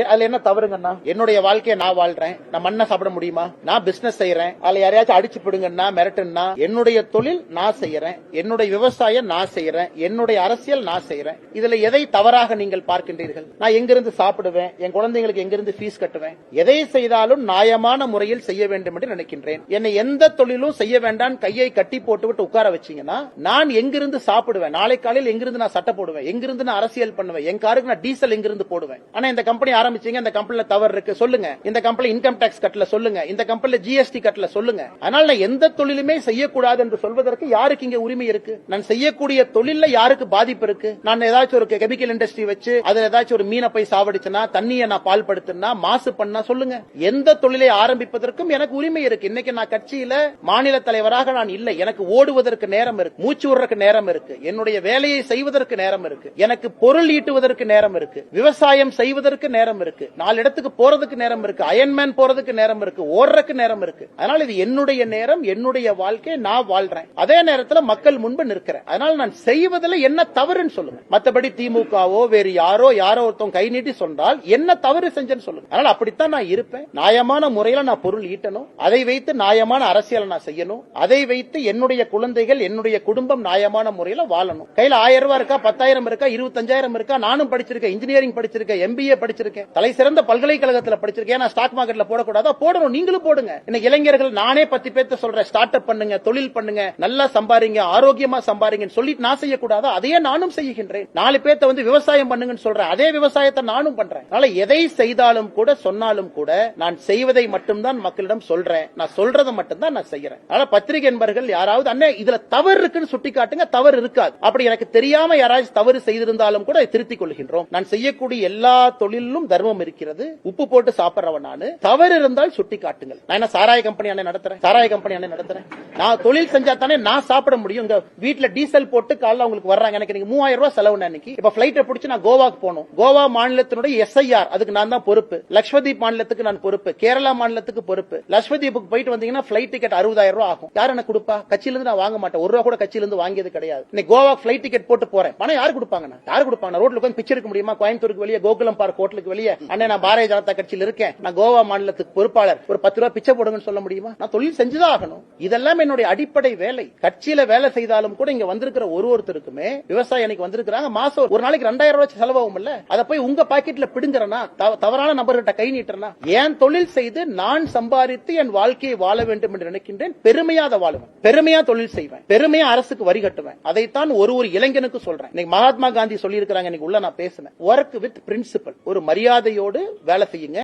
அதுல என்ன தவறுங்கண்ணா என்னுடைய வாழ்க்கையை நான் வாழ்றேன் நான் மண்ணை சாப்பிட முடியுமா? நான் பிசினஸ் செய்யறேன் அதுல யாரையாச்சும் அடிச்சு பிடுங்கன்னா மிரட்டுன்னா என்னுடைய தொழில் நான் செய்யறேன் என்னுடைய விவசாயம் நான் செய்யறேன் என்னுடைய அரசியல் நான் செய்யறேன் இதுல எதை தவறாக நீங்கள் பார்க்கின்றீர்கள்? நான் எங்கிருந்து சாப்பிடுவேன்? என் குழந்தைங்களுக்கு எங்கிருந்து ஃபீஸ் கட்டுவேன்? எதை செய்தாலும் நியாயமான முறையில் செய்ய வேண்டும் என்று நினைக்கின்றேன். என்னை எந்த தொழிலும் செய்ய வேண்டாம் கையை கட்டி போட்டு விட்டு உட்கார வச்சீங்கன்னா நான் எங்கிருந்து சாப்பிடுவேன்? நாளை காலையில் எங்கிருந்து நான் சட்டை போடுவேன்? எங்கிருந்து நான் அரசியல் பண்ணுவேன்? என் காருக்கு நான் டீசல் எங்கிருந்து போடுவேன்? ஆனா இந்த கம்பெனி ஆரம்பிச்சீங்க இந்த கம்பெனில தவறு இருக்கு சொல்லுங்க. இந்த கம்பெனி இன்கம் டாக்ஸ் கட்டல சொல்லுங்க. இந்த கம்பெனில ஜிஎஸ்டி கட்டல சொல்லுங்க. அதனால எந்த தொழிலுமே செய்யக்கூடாது என்று சொல்வதற்கு யாருக்கு இங்க உரிமை இருக்கு? நான் செய்யக்கூடிய தொழில்ல யாருக்கு பாதிப்பு இருக்கு? நான் ஏதாச்சும் ஒரு கெமிக்கல் இண்டஸ்ட்ரி வச்சு அதுல ஏதாச்சும் ஒரு மீனை போய் சாவடிச்சுனா தண்ணியை நான் பால் படுத்தினா மாசு பண்ணா சொல்லுங்க. எந்த தொழிலை ஆரம்பிப்பதற்கும் எனக்கு உரிமை இருக்கு. இன்னைக்கு நான் கட்சியில மாநில தலைவராக நான் இல்லை. எனக்கு ஓடுவதற்கு நேரம் இருக்கு. மூச்சு விடுறதுக்கு நேரம் இருக்கு. என்னுடைய வேலையை செய்வதற்கு நேரம் இருக்கு. எனக்கு பொருள் ஈட்டுவதற்கு நேரம் இருக்கு. விவசாயம் செய்வதற்கு நேரம் இருக்கு. நாலு இடத்துக்கு போறதுக்கு நேரம் இருக்கு. அயன்மேன் போறதுக்கு நேரம் இருக்கு. ஓடுறதுக்கு நேரம் இருக்கு. அதனால இது என்னுடைய நேரம் என்னுடைய வாழ்க்கை நான் வாழ்றேன். அதே நேரத்துல மக்கள் முன்பு நிற்கிறேன். அதனால நான் செய்வதில் என்ன தவறுன்னு சொல்லுங்க. மத்தபடி திமுகவோ வேறு யாரோ யாரோ ஒருத்தவங்க கை நீட்டி சொன்னால் என்ன தவறு செஞ்சேன்னு சொல்லுங்க. அதனால அப்படித்தான் நான் இருப்பேன். நியாயமான முறையில நான் பொருள் ஈட்டணும். அதை வைத்து நியாயமான அரசியலை நான் செய்யணும். அதை வைத்து என்னுடைய குழந்தைகள் என்னுடைய குடும்பம் நியாயமான முறையில வாழணும். கையில ஆயிரம் ரூபாய் இருக்கா பத்தாயிரம் இருக்கா இருபத்தஞ்சாயிரம் இருக்கா? நானும் படிச்சிருக்கேன் இன்ஜினியரிங் படிச்சிருக்கேன் எம்பிஏ படிச்சிருக்கேன். படிச்சிருக்கேன். தலை சிறந்த பல்கலைக்கழகத்துல படிச்சிருக்கேன். நான் ஸ்டாக் மார்க்கெட்ல போடக்கூடாதா. போடணும். நீங்களும் போடுங்க. இன்னைக்கு இளைஞர்கள் நானே பத்து பேர்த்த சொல்றேன். ஸ்டார்ட் அப் பண்ணுங்க தொழில் பண்ணுங்க. நல்லா சம்பாரிங்க ஆரோக்கியமா சம்பாரிங்கன்னு சொல்லிட்டு நான் செய்யக்கூடாதா. அதையே நானும் செய்கின்றேன். நாலு பேர்த்த வந்து விவசாயம் பண்ணுங்கன்னு சொல்றேன். அதே விவசாயத்தை நானும் பண்றேன். அதனால எதை செய்தாலும் கூட சொன்னாலும் கூட நான் செய்வதை மட்டும்தான் மக்களிடம் சொல்றேன். நான் சொல்றதை மட்டும்தான் நான் செய்யறேன். அதனால பத்திரிகை என்பர்கள் யாராவது அண்ணன் இதுல தவறு இருக்குன்னு சுட்டி காட்டுங்க தவறு இருக்காது. அப்படி எனக்கு தெரியாம யாராவது தவறு செய்திருந்தாலும் கூட திருத்திக் கொள்கின்றோம். நான் செய்யக்கூடிய எல்லா தொழிலும் தர்மம் இருக்கிறது. உப்பு போட்டு சாப்பிடுறவன் நானு. தவறு இருந்தால் சுட்டி காட்டுங்கள் நான் என்ன சாராய கம்பெனி அண்ணன் நடத்துறேன்? சாராய கம்பெனி அண்ணன் நடத்துறேன். நான் தொழில் செஞ்சா தானே நான் சாப்பிட முடியும். இங்க வீட்டுல டீசல் போட்டு காலைல உங்களுக்கு வர்றாங்க. எனக்கு நீங்க மூவாயிரம் ரூபாய் செலவு அன்னைக்கு இப்ப பிளைட்டை பிடிச்சி நான் கோவாக்கு போகணும். கோவா மாநிலத்தினுடைய எஸ்ஐஆர் அதுக்கு நான் தான் பொறுப்பு. லட்சதீப் மாநிலத்துக்கு நான் பொறுப்பு. கேரளா மாநிலத்துக்கு பொறுப்பு. லட்சதீப்புக்கு போயிட்டு வந்தீங்கன்னா பிளைட் டிக்கெட் அறுபதாயிரம் ரூபாய் ஆகும். யார் எனக்கு கொடுப்பா? கட்சியில இருந்து நான் வாங்க மாட்டேன். ஒரு ரூபா கூட கட்சியில இருந்து வாங்கியது கிடையாது. இன்னைக்கு கோவா பிளைட் டிக்கெட் போட்டு போறேன். பணம் யாரு கொடுப்பாங்க யார் கொடுப்பாங்க? ரோட்ல உட்காந்து பிச்சை எடுக்க முடியுமா? கோயம்புத்தூருக்கு வெளியே கோகுலம் பார்க் ஹோட்டலுக்கு வெளியே வெளியே அண்ணே நான் பாரதிய ஜனதா கட்சியில் இருக்கேன். நான் கோவா மாநிலத்துக்கு பொறுப்பாளர். ஒரு பத்து ரூபாய் பிச்சை போடுங்கன்னு சொல்ல முடியுமா? நான் தொழில் செஞ்சுதான் ஆகணும். இதெல்லாம் என்னுடைய அடிப்படை வேலை. கட்சியில வேலை செய்தாலும் கூட இங்க வந்திருக்கிற ஒரு ஒருத்தருக்குமே விவசாயி அன்னைக்கு வந்திருக்கிறாங்க. மாசம் ஒரு நாளைக்கு ரெண்டாயிரம் ரூபாய் செலவாகும் இல்ல? அதை போய் உங்க பாக்கெட்ல பிடுங்குறனா? தவறான நபர்கிட்ட கை நீட்டுறனா? ஏன் தொழில் செய்து நான் சம்பாதித்து என் வாழ்க்கையை வாழ வேண்டும் என்று நினைக்கின்றேன்? பெருமையா அதை வாழுவேன். பெருமையா தொழில் செய்வேன். பெருமையா அரசுக்கு வரி கட்டுவேன். அதைத்தான் ஒரு ஒரு இளைஞனுக்கு சொல்றேன். இன்னைக்கு மகாத்மா காந்தி சொல்லி இன்னைக்கு உள்ள நான் பேசினேன். ஒர்க் வித் பிரின்சிபல் ஒரு மரியாதை. மரியாதையோடு வேலை செய்யுங்க.